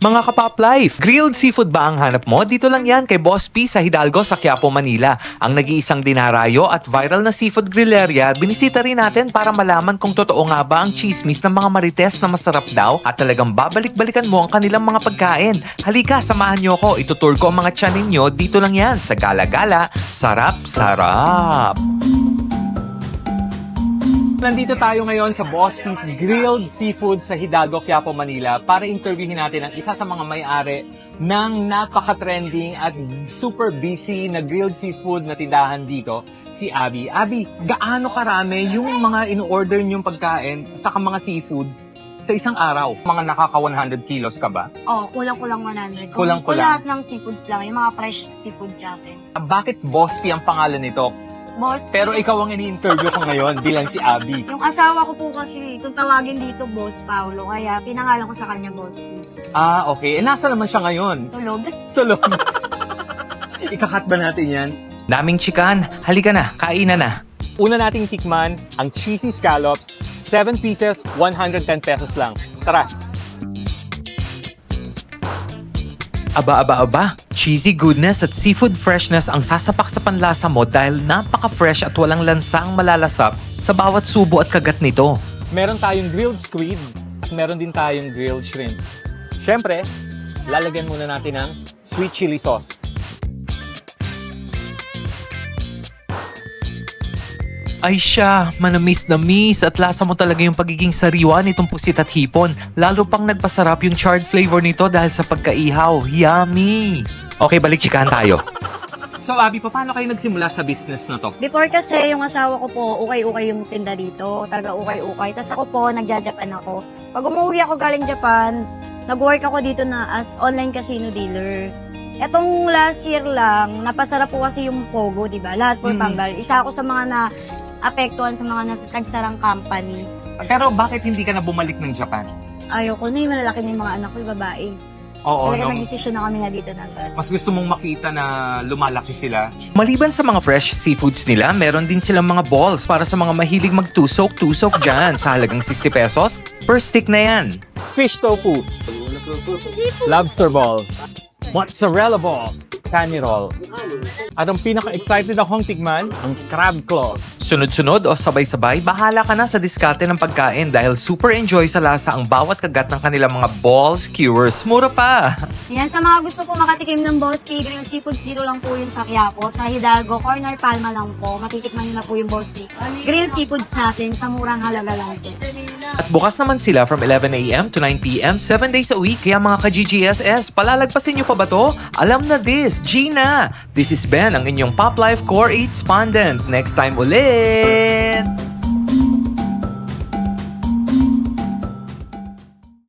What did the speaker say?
Mga kapop life, grilled seafood ba ang hanap mo? Dito lang yan kay Boss P sa Hidalgo sa Quiapo, Manila. Ang nag-iisang dinarayo at viral na seafood grilleria, binisita rin natin para malaman kung totoo nga ba ang chismis ng mga marites na masarap daw at talagang babalik-balikan mo ang kanilang mga pagkain. Halika, samahan niyo ko. Itutur ko ang mga tiyan ninyo. Dito lang yan sa Gala-Gala. Sarap, sarap! Nandito tayo ngayon sa Boss P's Grilled Seafood sa Hidalgo, Quiapo, Manila para interviewin natin ang isa sa mga may-ari ng napaka-trending at super busy na grilled seafood na tindahan dito, si Abby. Abby, gaano karami yung mga in-order niyong pagkain sa mga seafood sa isang araw? Mga nakaka 100 kilos ka ba? Oh, kulang-kulang 100. Kung Kulang-kulang. lahat ng seafoods lang, yung mga fresh seafoods natin. Bakit Boss P ang pangalan nito? Boss, Pero please. ikaw ang ini-interview ko ngayon bilang si Abby. Yung asawa ko po kasi, kung tawagin dito, Boss Paulo. Kaya pinangalan ko sa kanya, Boss. Ah, okay. Eh, nasa naman siya ngayon? Tulog. Tulog. Ikakat ba natin yan? Daming chikan. Halika na, kainan na. Una nating tikman ang cheesy scallops. 7 pieces, 110 pesos lang. Tara. Aba, aba, aba. Cheesy goodness at seafood freshness ang sasapak sa panlasa mo dahil napaka-fresh at walang lansang malalasap sa bawat subo at kagat nito. Meron tayong grilled squid at meron din tayong grilled shrimp. Siyempre, lalagyan muna natin ng sweet chili sauce. Ay siya, manamis na miss at lasa mo talaga yung pagiging sariwa nitong pusit at hipon. Lalo pang nagpasarap yung charred flavor nito dahil sa pagkaihaw. Yummy! Okay, balik chikahan tayo. So Abby, paano kayo nagsimula sa business na to? Before kasi, yung asawa ko po, ukay-ukay yung tinda dito. Taga ukay-ukay. Tapos ako po, nagja-Japan ako. Pag umuwi ako galing Japan, nag-work ako dito na as online casino dealer. Etong last year lang, napasarap po kasi yung Pogo, di ba? Lahat po Mm. tanggal. Isa ako sa mga na apektuhan sa mga nas- nagsarang company. Pero bakit hindi ka na bumalik ng Japan? Ayoko na yung malalaki na yung mga anak ko, yung babae. Oo, Talaga no? nag-desisyon na kami na dito na Mas gusto mong makita na lumalaki sila. Maliban sa mga fresh seafoods nila, meron din silang mga balls para sa mga mahilig magtusok-tusok dyan sa halagang 60 pesos. Per stick na yan. Fish tofu. Lobster ball. Mozzarella ball. Canny roll. At ang pinaka-excited akong tikman, ang crab claw. Sunod-sunod o sabay-sabay, bahala ka na sa diskarte ng pagkain dahil super enjoy sa lasa ang bawat kagat ng kanilang mga balls, skewers, mura pa. Yan, sa mga gusto po makatikim ng Boss P, Grilled Seafood Zero lang po yun sa Quiapo. Sa Hidalgo, Corner Palma lang po. Matitikman nyo na po yung Boss P. Grilled Seafoods natin sa murang halaga lang po. At bukas naman sila from 11am to 9pm, 7 days a week. Kaya mga ka-GGSS, palalagpasin nyo pa ba to? Alam na this, Gina! This is Ben, ang inyong Pop Life Core 8 Spondent. Next time ulit!